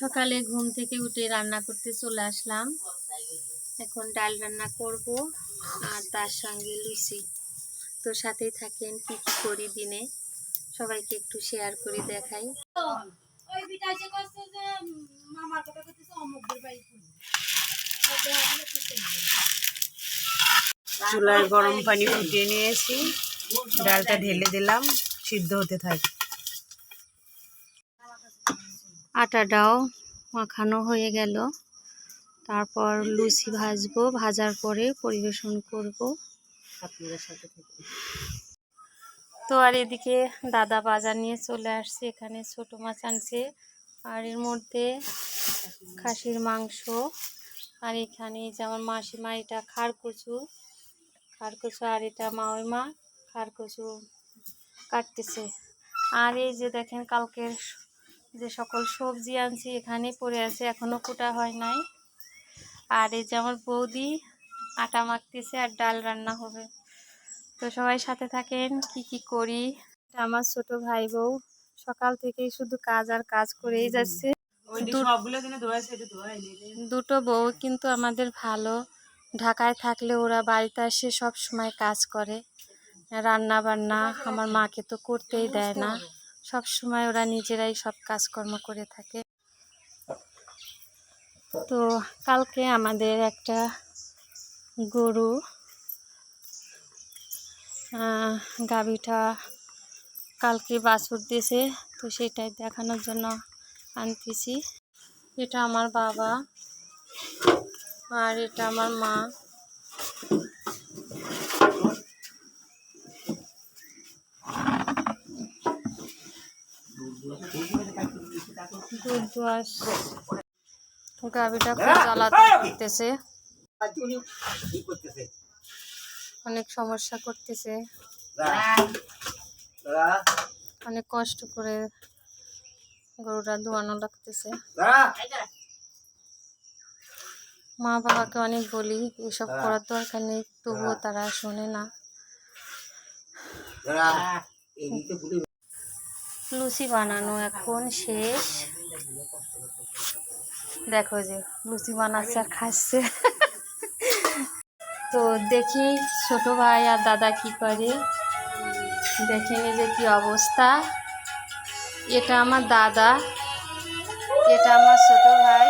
সকালে ঘুম থেকে উঠে রান্না করতে চলে আসলাম। এখন ডাল রান্না করব আর তার সঙ্গে লুচি। তো সাথেই থাকেন কি কি করি দিনে। সবাইকে একটু শেয়ার করে দেখাই। চুলায় গরম পানি ফুটিয়ে নিয়েছি ডালটা ঢেলে দিলাম সিদ্ধ হতে থাকে আটাটাও মাখানো হয়ে গেল। তারপর লুচি ভাজবো ভাজার পরে পরিবেশন করব। আপনাদের সাথে তো আর এদিকে দাদা বাজার নিয়ে চলে আসছে এখানে ছোট মাছ আনছে। আর এর মধ্যে খাসির মাংস। আর এখানে যে আমার মাসিমা এটা খার কচু খার কচু আর এটা মাওই মা খার কচু কাটতেছে। আর এই যে দেখেন কালকের যে সকল সবজি আনছি এখানে পড়ে আছে এখনও কুটা হয় নাই। আর এই যে আমার বৌদি আটা মাখতেছে আর ডাল রান্না হবে। তো সবাই সাথে থাকেন কি কি করি? আমার ছোট ভাই বউ সকাল থেকেই শুধু কাজ আর কাজ করেই যাচ্ছে। দুটো বউ কিন্তু আমাদের ভালো। ঢাকায় থাকলে ওরা বাড়িতে এসে সব সময় কাজ করে। রান্না বান্না আমার মাকে তো করতেই দেয় না। সব সময় ওরা নিজেরাই সব কাজকর্ম করে থাকে। তো কালকে আমাদের একটা গরু গাভীটা কালকে বাছুর দিয়েছে, তো সেটাই দেখানোর জন্য আনতেছি। এটা আমার বাবা আর এটা আমার মা। দুধ দোয়াশ গাভীটা খুব জ্বালাতন করতেছে। অনেক সমস্যা করতেছে। অনেক কষ্ট করে গরুটা ধোয়ানো লাগতেছে। মা বাবাকে অনেক বলি এসব করার দরকার নেই তবুও তারা শোনে না। লুচি বানানো এখন শেষ। দেখো যে লুচি বানাচ্ছে আর খাচ্ছে। তো দেখি ছোট ভাই আর দাদা কি করে। দেখে নি যে কি অবস্থা। এটা আমার দাদা, এটা আমার ছোট ভাই।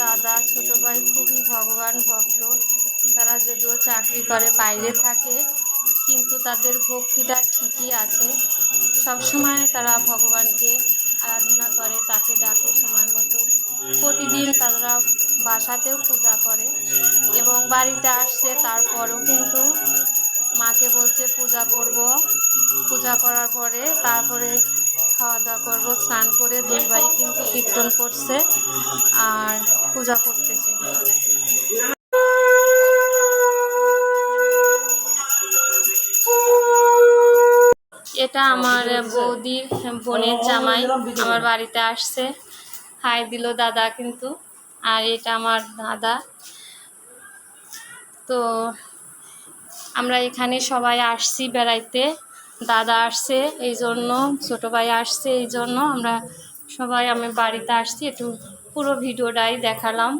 দাদা, ছোট ভাই খুবই ভগবান ভক্ত। তারা যদিও চাকরি করে, বাইরে থাকে, কিন্তু তাদের ভক্তিটা ঠিকই আছে। সবসময় তারা ভগবানকে আরাধনা করে, তাকে ডাকে সময় মতো। প্রতিদিন তারা বাসাতেও পূজা করে এবং বাড়িতে আসছে, তারপরেও কিন্তু মাকে বলছে, পূজা করব। পূজা করার পরে তারপরে খাওয়া দাওয়া করব, স্নান করে দুই ভাই কিন্তু কীর্তন করছে আর পূজা করতেছে। এটা আমার বৌদির বোনের জামাই, আমার বাড়িতে আসছে। হাই দিল দাদা কিন্তু, আর এটা আমার দাদা। তো আমরা এখানে সবাই আসছি বেড়াইতে। দাদা আসছে, এই জন্য, ছোটো ভাই আসছে, এই জন্য আমরা সবাই আমি বাড়িতে আসছি, একটু পুরো ভিডিওটাই দেখালাম।